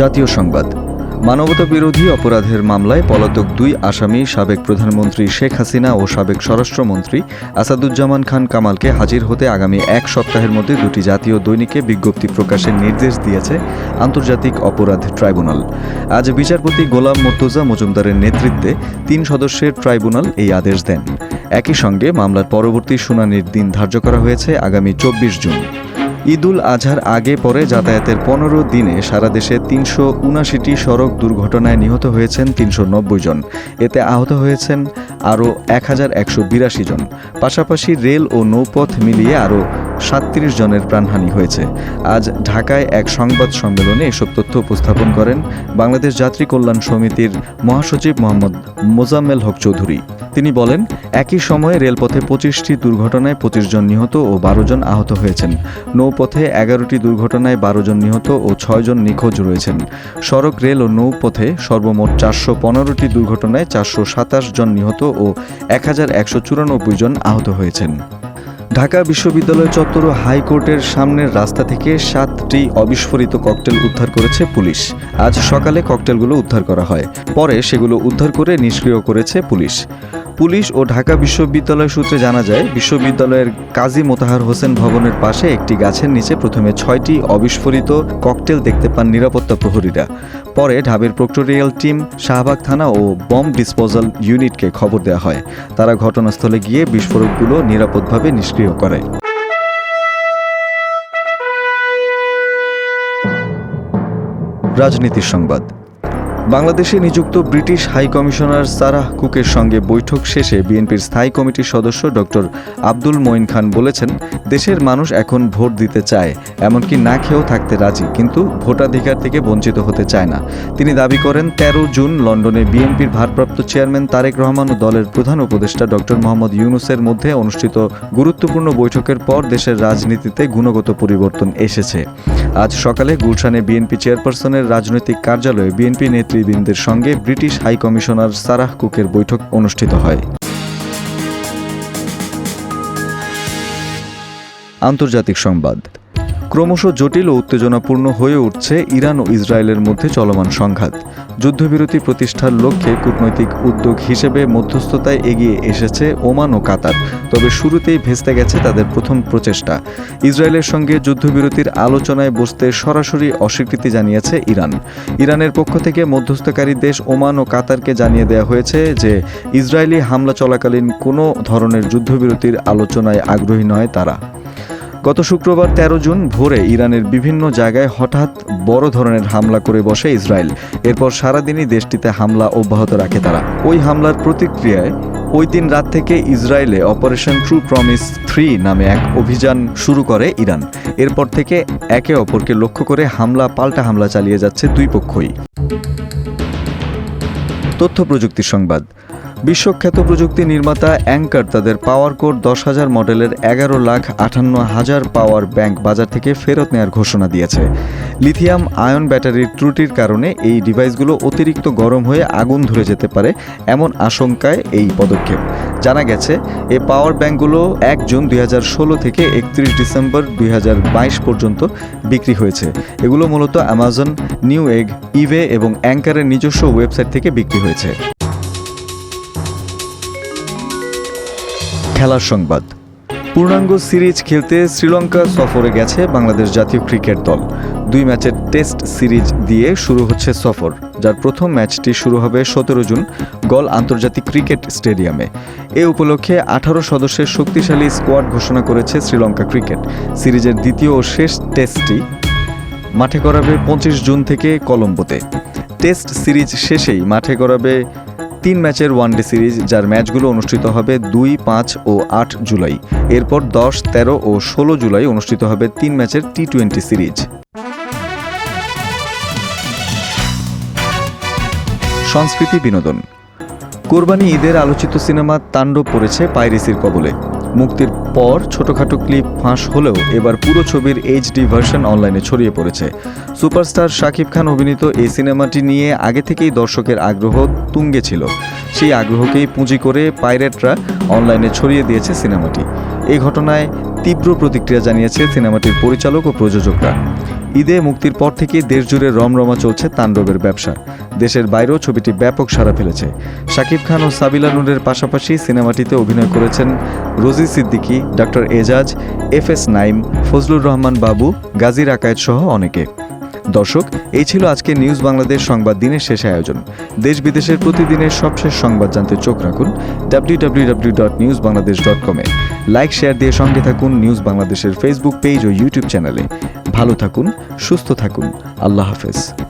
জাতীয় সংবাদ। মানবতা বিরোধী অপরাধের মামলায় পলাতক দুই আসামি, সাবেক প্রধানমন্ত্রী শেখ হাসিনা ও সাবেক স্বরাষ্ট্রমন্ত্রী আসাদুজ্জামান খান কামালকে হাজির হতে আগামী এক সপ্তাহের মধ্যে দুটি জাতীয় দৈনিকে বিজ্ঞপ্তি প্রকাশের নির্দেশ দিয়েছে আন্তর্জাতিক অপরাধ ট্রাইব্যুনাল। আজ বিচারপতি গোলাম মর্তুজা মজুমদারের নেতৃত্বে তিন সদস্যের ট্রাইব্যুনাল এই আদেশ দেন। একই সঙ্গে মামলার পরবর্তী শুনানির দিন ধার্য করা হয়েছে আগামী চব্বিশ জুন। ঈদুল আজহার আগে পরে যাতায়াতের পনেরো দিনে সারা দেশে তিনশো উনাশিটি সড়ক দুর্ঘটনায় নিহত হয়েছেন তিনশো নব্বই জন। এতে আহত হয়েছেন আরও এক হাজার একশো বিরাশি জন। পাশাপাশি রেল ও নৌপথ মিলিয়ে আরও সাতত্রিশ জনের প্রাণহানি হয়েছে। আজ ঢাকায় এক সংবাদ সম্মেলনে এসব তথ্য উপস্থাপন করেন বাংলাদেশ যাত্রী কল্যাণ সমিতির মহাসচিব মোহাম্মদ মোজাম্মেল হক চৌধুরী। তিনি বলেন, একই সময়ে রেলপথে পঁচিশটি দুর্ঘটনায় পঁচিশ জন নিহত ও বারো জন আহত হয়েছেন। নৌপথে এগারোটি দুর্ঘটনায় বারো জন নিহত ও ছয় জন নিখোঁজ রয়েছেন। সড়ক, রেল ও নৌপথে সর্বমোট চারশো পনেরোটি দুর্ঘটনায় চারশো সাতাশ জন নিহত ও এক হাজার একশো চুরানব্বই জন আহত হয়েছেন। ঢাকা বিশ্ববিদ্যালয় চত্বর হাইকোর্টের সামনের রাস্তা থেকে সাতটি অবিস্ফোরিত ককটেল উদ্ধার করেছে পুলিশ। আজ সকালে ককটেলগুলো উদ্ধার করা হয়। পরে সেগুলো উদ্ধার করে নিষ্ক্রিয় করেছে পুলিশ। পুলিশ ও ঢাকা বিশ্ববিদ্যালয় সূত্রে জানা যায়, বিশ্ববিদ্যালয়ের কাজী মোতাহার হোসেন ভবনের পাশে একটি গাছের নিচে প্রথমে ছয়টি অবিস্ফোরিত ককটেল দেখতে পান নিরাপত্তা প্রহরীরা। পরে ঢাবের প্রক্টোরিয়াল টিম শাহবাগ থানা ও বম ডিসপোজাল ইউনিটকে খবর দেওয়া হয়। তারা ঘটনাস্থলে গিয়ে বিস্ফোরকগুলো নিরাপদভাবে নিষ্ক্রিয় করে। রাজনীতির সংবাদ। বাংলাদেশে নিযুক্ত ব্রিটিশ হাই কমিশনার সারাহ কুকের সঙ্গে বৈঠক শেষে বিএনপির স্থায়ী কমিটির সদস্য ডক্টর আব্দুল মঈন খান বলেছেন, দেশের মানুষ এখন ভোট দিতে চায়, এমনকি না খেয়েও থাকতে রাজি, কিন্তু ভোটাধিকার থেকে বঞ্চিত হতে চায় না। তিনি দাবি করেন, তেরো জুন লন্ডনে বিএনপির ভারপ্রাপ্ত চেয়ারম্যান তারেক রহমান ও দলের প্রধান উপদেষ্টা ডক্টর মোহাম্মদ ইউনুসের মধ্যে অনুষ্ঠিত গুরুত্বপূর্ণ বৈঠকের পর দেশের রাজনীতিতে গুণগত পরিবর্তন এসেছে। আজ সকালে গুলশানে বিএনপি চেয়ারপারসনের রাজনৈতিক কার্যালয়ে বিএনপি নেতৃবৃন্দের সঙ্গে ব্রিটিশ হাই কমিশনার সারাহ কুকের বৈঠক অনুষ্ঠিত হয়। আন্তর্জাতিক সংবাদ। ক্রমশ জটিল ও উত্তেজনাপূর্ণ হয়ে উঠছে ইরান ও ইসরায়েলের মধ্যে চলমান সংঘাত। যুদ্ধবিরতি প্রতিষ্ঠার লক্ষ্যে কূটনৈতিক উদ্যোগ হিসেবে মধ্যস্থতায় এগিয়ে এসেছে ওমান ও কাতার, তবে শুরুতেই ভেস্তে গেছে তাদের প্রথম প্রচেষ্টা। ইসরায়েলের সঙ্গে যুদ্ধবিরতির আলোচনায় বসতে সরাসরি অস্বীকৃতি জানিয়েছে ইরান। ইরানের পক্ষ থেকে মধ্যস্থকারী দেশ ওমান ও কাতারকে জানিয়ে দেওয়া হয়েছে যে, ইসরায়েলি হামলা চলাকালীন কোনো ধরনের যুদ্ধবিরতির আলোচনায় আগ্রহী নয় তারা। গত শুক্রবার তেরো জুন ভোরে ইরানের বিভিন্ন জায়গায় হঠাৎ বড় ধরনের হামলা করে বসে ইসরায়েল। এরপর সারাদিনই দেশটিতে হামলা অব্যাহত রাখে তারা। ওই হামলার প্রতিক্রিয়ায় ওই দিন রাত থেকে ইসরায়েলে অপারেশন ট্রু প্রমিস থ্রি নামে এক অভিযান শুরু করে ইরান। এরপর থেকে একে অপরকে লক্ষ্য করে হামলা, পাল্টা হামলা চালিয়ে যাচ্ছে দুই পক্ষই। তথ্য প্রযুক্তির সংবাদ। বিশ্বখ্যাত প্রযুক্তি নির্মাতা অ্যাঙ্কার তাদের পাওয়ার কোড দশ হাজার মডেলের এগারো লাখ আটান্ন হাজার পাওয়ার ব্যাংক বাজার থেকে ফেরত নেওয়ার ঘোষণা দিয়েছে। লিথিয়াম আয়ন ব্যাটারির ত্রুটির কারণে এই ডিভাইসগুলো অতিরিক্ত গরম হয়ে আগুন ধরে যেতে পারে এমন আশঙ্কায় এই পদক্ষেপ। জানা গেছে এই পাওয়ার ব্যাংকগুলো এক জুন দুই হাজার ষোলো থেকে একত্রিশ ডিসেম্বর দুই হাজার বাইশ পর্যন্ত বিক্রি হয়েছে। এগুলো মূলত অ্যামাজন নিউ এগ, ইভে এবং অ্যাঙ্কারের নিজস্ব ওয়েবসাইট থেকে বিক্রি হয়েছে। খেলার সংবাদ। পূর্ণাঙ্গ সিরিজ খেলতে শ্রীলঙ্কা সফরে গেছে বাংলাদেশ জাতীয় ক্রিকেট দল। দুই ম্যাচের টেস্ট সিরিজ দিয়ে শুরু হচ্ছে সফর, যার প্রথম ম্যাচটি শুরু হবে সতেরো জুন গল আন্তর্জাতিক ক্রিকেট স্টেডিয়ামে। এ উপলক্ষে আঠারো সদস্যের শক্তিশালী স্কোয়াড ঘোষণা করেছে শ্রীলঙ্কা ক্রিকেট। সিরিজের দ্বিতীয় ও শেষ টেস্টটি মাঠে করাবে পঁচিশ জুন থেকে কলম্বোতে। টেস্ট সিরিজ শেষেই মাঠে করাবে তিন ম্যাচের ওয়ানডে সিরিজ, যার ম্যাচগুলো অনুষ্ঠিত হবে দুই, পাঁচ ও আট জুলাই। এরপর দশ, তেরো ও ষোলো জুলাই অনুষ্ঠিত হবে তিন ম্যাচের টি টোয়েন্টি সিরিজ। সংস্কৃতি বিনোদন। কোরবানি ঈদের আলোচিত সিনেমা তাণ্ডব পড়েছে পাইরেসির কবলে। মুক্তির পর ছোটখাটো ক্লিপ ফাঁস হলেও এবার পুরো ছবির এইচডি ভার্সন অনলাইনে ছড়িয়ে পড়েছে। সুপারস্টার শাকিব খান অভিনীত এই সিনেমাটি নিয়ে আগে থেকেই দর্শকের আগ্রহ তুঙ্গে ছিল। সেই আগ্রহকেই পুঁজি করে পাইরেটরা অনলাইনে ছড়িয়ে দিয়েছে সিনেমাটি। এই ঘটনায় তীব্র প্রতিক্রিয়া জানিয়েছে সিনেমাটির পরিচালক ও প্রযোজকরা। ঈদে মুক্তির পর থেকে দেশ জুড়ে রমরমা চলছে তাণ্ডবের ব্যবসা। দেশের বাইরেও ছবিটি ব্যাপক সাড়া ফেলেছে। শাকিব খান ও সাবিলা নুরের পাশাপাশি সিনেমাটিতে অভিনয় করেছেন Rozy Siddiqui doctor Ejaj F S Naim, Fazlur Rahman Babu, গাজীর আকায়েত সহ অনেকে। দর্শক, এই ছিল আজকে নিউজ বাংলাদেশ সংবাদ দিনের শেষ আয়োজন। দেশ বিদেশের প্রতিদিনের সবশেষ সংবাদ জানতে চোখ রাখুন W W W dot news Bangladesh dot কমে লাইক শেয়ার দিয়ে সঙ্গে থাকুন নিউজ বাংলাদেশের ফেসবুক পেজ ও ইউটিউব চ্যানেলে ভালো থাকুন, সুস্থ থাকুন। আল্লাহ হাফেজ।